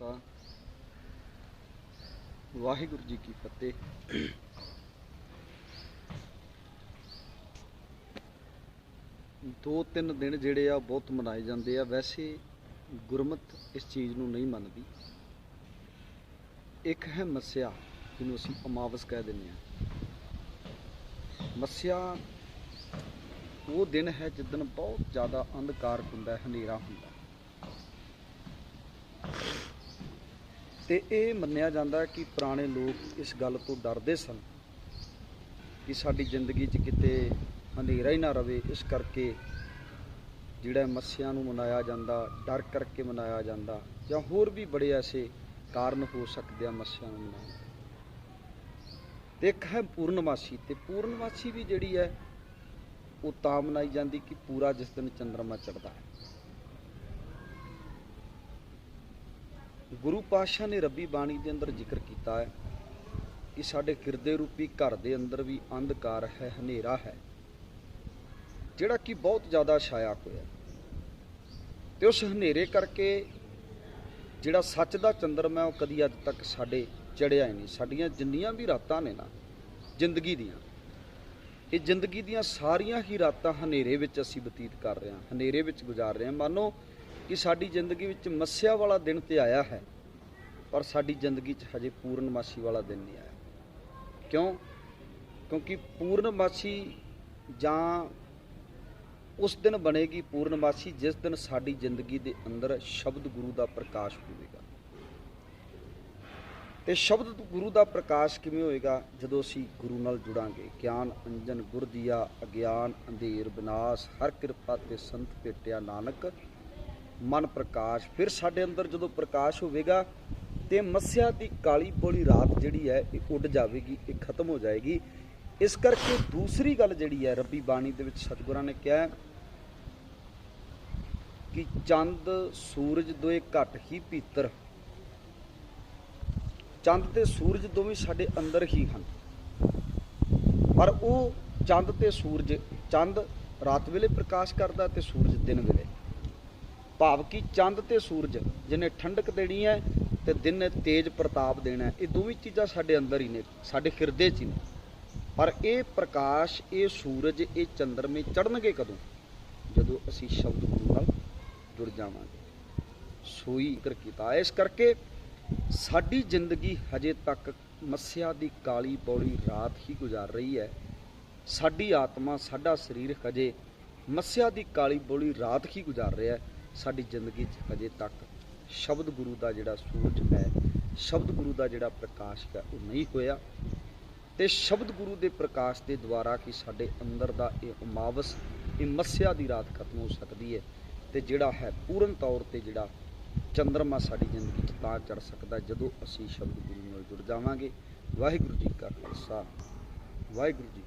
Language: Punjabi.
ਖਾਲਸਾ। ਵਾਹਿਗੁਰੂ ਜੀ ਕੀ ਫਤਿਹ। ਦੋ ਤਿੰਨ ਦਿਨ ਜਿਹੜੇ ਆ, ਬਹੁਤ ਮਨਾਏ ਜਾਂਦੇ ਆ। ਵੈਸੇ ਗੁਰਮਤ ਇਸ ਚੀਜ਼ ਨੂੰ ਨਹੀਂ ਮੰਨਦੀ। ਇੱਕ ਹੈ ਮੱਸਿਆ, ਜਿਹਨੂੰ ਅਸੀਂ ਅਮਾਵਸ ਕਹਿ ਦਿੰਦੇ ਆ। ਮੱਸਿਆ ਉਹ ਦਿਨ ਹੈ ਜਿੱਦਣ ਬਹੁਤ ਜ਼ਿਆਦਾ ਅੰਧਕਾਰ ਹੁੰਦਾ ਹੈ, ਹਨੇਰਾ ਹੁੰਦਾ ਤੇ ਇਹ ਮੰਨਿਆ ਜਾਂਦਾ ਕਿ ਪੁਰਾਣੇ ਲੋਕ ਇਸ ਗੱਲ ਤੋਂ ਡਰਦੇ ਸਨ ਕਿ ਸਾਡੀ ਜ਼ਿੰਦਗੀ 'ਚ ਕਿਤੇ ਹਨੇਰਾ ਹੀ ਨਾ ਰਵੇ ਇਸ ਕਰਕੇ ਜਿਹੜਾ ਮੱਸਿਆਂ ਨੂੰ ਮਨਾਇਆ ਜਾਂਦਾ, ਡਰ ਕਰਕੇ ਮਨਾਇਆ ਜਾਂਦਾ ਜਾਂ ਹੋਰ ਵੀ ਬੜੇ ਐਸੇ ਕਾਰਨ ਹੋ ਸਕਦੇ ਆ ਮੱਸਿਆ ਨੂੰ ਮਨਾਉਣ ਦੇ। ਤੇ ਇੱਕ ਹੈ ਪੂਰਨਮਾਸ਼ੀ ਤੇ ਪੂਰਨਮਾਸ਼ੀ ਵੀ ਜਿਹੜੀ ਹੈ, ਉਹ ਤਾਂ ਮਨਾਈ ਜਾਂਦੀ ਕਿ ਪੂਰਾ ਜਿਸ ਦਿਨ ਚੰਦਰਮਾ ਚੜ੍ਹਦਾ ਹੈ ਗੁਰੂ ਪਾਤਸ਼ਾਹ ਨੇ ਰੱਬੀ ਬਾਣੀ ਦੇ ਅੰਦਰ ਜ਼ਿਕਰ ਕੀਤਾ ਹੈ ਕਿ ਸਾਡੇ ਕਿਰਦੇ ਰੂਪੀ ਘਰ ਦੇ ਅੰਦਰ ਵੀ ਅੰਧਕਾਰ ਹੈ, ਹਨੇਰਾ ਹੈ, ਜਿਹੜਾ ਕਿ ਬਹੁਤ ਜ਼ਿਆਦਾ ਛਾਇਆ ਹੋਇਆ ਤੇ ਉਸ ਹਨੇਰੇ ਕਰਕੇ ਜਿਹੜਾ ਸੱਚ ਦਾ ਚੰਦਰਮਾ ਉਹ ਕਦੀ ਅੱਜ ਤੱਕ ਸਾਡੇ ਚੜਿਆ ਹੀ ਨਹੀਂ। ਸਾਡੀਆਂ ਜਿੰਨੀਆਂ ਵੀ ਰਾਤਾਂ ਨੇ ਨਾ, ਜ਼ਿੰਦਗੀ ਦੀਆਂ, ਇਹ ਜ਼ਿੰਦਗੀ ਦੀਆਂ ਸਾਰੀਆਂ ਹੀ ਰਾਤਾਂ ਹਨੇਰੇ ਵਿੱਚ ਅਸੀਂ ਬਤੀਤ ਕਰ ਰਹੇ ਹਾਂ, ਹਨੇਰੇ ਵਿੱਚ ਗੁਜ਼ਾਰ ਰਹੇ ਹਾਂ। ਮੰਨੋ ਕਿ ਸਾਡੀ ਜ਼ਿੰਦਗੀ ਵਿੱਚ ਮੱਸਿਆ ਵਾਲਾ ਦਿਨ ਤੇ ਆਇਆ ਹੈ, ਪਰ ਸਾਡੀ ਜ਼ਿੰਦਗੀ 'ਚ ਹਜੇ ਪੂਰਨਮਾਸ਼ੀ ਵਾਲਾ ਦਿਨ ਨਹੀਂ ਆਇਆ। ਕਿਉਂ? ਕਿਉਂਕਿ ਪੂਰਨਮਾਸ਼ੀ ਜਾਂ ਉਸ ਦਿਨ ਬਣੇਗੀ ਪੂਰਨਮਾਸ਼ੀ ਜਿਸ ਦਿਨ ਸਾਡੀ ਜ਼ਿੰਦਗੀ ਦੇ ਅੰਦਰ ਸ਼ਬਦ ਗੁਰੂ ਦਾ ਪ੍ਰਕਾਸ਼ ਹੋਵੇਗਾ। ਤੇ ਸ਼ਬਦ ਗੁਰੂ ਦਾ ਪ੍ਰਕਾਸ਼ ਕਿਵੇਂ ਹੋਏਗਾ? ਜਦੋਂ ਅਸੀਂ ਗੁਰੂ ਨਾਲ ਜੁੜਾਂਗੇ। ਗਿਆਨ, ਅੰਜਨ ਗੁਰਦੀਆ ਅਗਿਆਨ, ਅੰਧੇਰ, ਵਿਨਾਸ਼, ਹਰ ਕਿਰਪਾ ਤੇ ਸੰਤ ਭੇਟਿਆ ਨਾਨਕ ਮਨ ਪ੍ਰਕਾਸ਼। ਫਿਰ ਸਾਡੇ ਅੰਦਰ ਜਦੋਂ ਪ੍ਰਕਾਸ਼ ਹੋਵੇਗਾ ਤੇ ਮੱਸਿਆ ਦੀ ਕਾਲੀ ਬੋਲੀ ਰਾਤ ਜਿਹੜੀ ਹੈ, ਇਹ ਉੱਡ ਜਾਵੇਗੀ, ਇਹ ਖਤਮ ਹੋ ਜਾਏਗੀ। ਇਸ ਕਰਕੇ ਦੂਸਰੀ ਗੱਲ ਜਿਹੜੀ ਹੈ, ਰੱਬੀ ਬਾਣੀ ਦੇ ਵਿੱਚ ਸਤਿਗੁਰਾਂ ਨੇ ਕਿਹਾ ਕਿ ਚੰਦ, ਸੂਰਜ ਦੋਏ ਘਟ ਹੀ ਭੀਤਰ ਚੰਦ ਤੇ ਸੂਰਜ ਦੋਵੇਂ ਸਾਡੇ ਅੰਦਰ ਹੀ ਹਨ। ਪਰ ਉਹ ਚੰਦ ਤੇ ਸੂਰਜ, ਚੰਦ ਰਾਤ ਵੇਲੇ ਪ੍ਰਕਾਸ਼ ਕਰਦਾ ਤੇ ਸੂਰਜ ਦਿਨ ਵੇਲੇ। ਭਾਵ ਕਿ ਚੰਦ ਤੇ ਸੂਰਜ ਜਿਹਨੇ ਠੰਡਕ ਦੇਣੀ ਹੈ ਤੇ ਦਿਨ ਨੇ ਤੇਜ ਪ੍ਰਤਾਪ ਦੇਣਾ ਇਹ ਦੋਵੇਂ ਚੀਜ਼ਾਂ ਸਾਡੇ ਅੰਦਰ ਹੀ ਨੇ, ਸਾਡੇ ਹਿਰਦੇ 'ਚ ਹੀ ਨੇ। ਪਰ ਇਹ ਪ੍ਰਕਾਸ਼, ਇਹ ਸੂਰਜ, ਇਹ ਚੰਦਰਮੇ ਚੜਨਗੇ ਕਦੋਂ? ਜਦੋਂ ਅਸੀਂ ਸ਼ਬਦ ਗੁਰੂ ਨਾਲ ਜੁੜ ਜਾਵਾਂਗੇ। ਸੋਈ ਜ਼ਿਕਰ ਕੀਤਾ। ਇਸ ਕਰਕੇ ਸਾਡੀ ਜ਼ਿੰਦਗੀ ਹਜੇ ਤੱਕ ਮੱਸਿਆ ਦੀ ਕਾਲੀ ਬੌਲੀ ਰਾਤ ਹੀ ਗੁਜ਼ਾਰ ਰਹੀ ਹੈ। ਸਾਡੀ ਆਤਮਾ, ਸਾਡਾ ਸਰੀਰ ਹਜੇ ਮੱਸਿਆ ਦੀ ਕਾਲੀ ਬੌਲੀ ਰਾਤ ਹੀ ਗੁਜ਼ਾਰ ਰਿਹਾ ਹੈ। ਸਾਡੀ ਜ਼ਿੰਦਗੀ 'ਚ ਹਜੇ ਤੱਕ ਸ਼ਬਦ ਗੁਰੂ ਦਾ ਜਿਹੜਾ ਸੂਰਜ ਹੈ, ਸ਼ਬਦ ਗੁਰੂ ਦਾ ਜਿਹੜਾ ਪ੍ਰਕਾਸ਼ ਹੈ, ਉਹ ਨਹੀਂ ਹੋਇਆ। ਤੇ ਸ਼ਬਦ ਗੁਰੂ ਦੇ ਪ੍ਰਕਾਸ਼ ਦੇ ਦੁਆਰਾ ਕਿ ਸਾਡੇ ਅੰਦਰ ਦਾ ਇਹ ਅਮਾਵਸ ਇਹ ਮੱਸਿਆ ਦੀ ਰਾਤ ਖਤਮ ਹੋ ਸਕਦੀ ਹੈ ਤੇ ਜਿਹੜਾ ਹੈ ਪੂਰਨ ਤੌਰ ਤੇ ਜਿਹੜਾ ਚੰਦਰਮਾ ਸਾਡੀ ਜ਼ਿੰਦਗੀ 'ਚ ਤਾਂ ਚੜ ਸਕਦਾ ਜਦੋਂ ਅਸੀਂ ਸ਼ਬਦ ਗੁਰੂ ਨਾਲ ਜੁੜ ਜਾਵਾਂਗੇ। ਵਾਹਿਗੁਰੂ ਜੀ ਕਾ ਖਾਲਸਾ, ਵਾਹਿਗੁਰੂ ਜੀ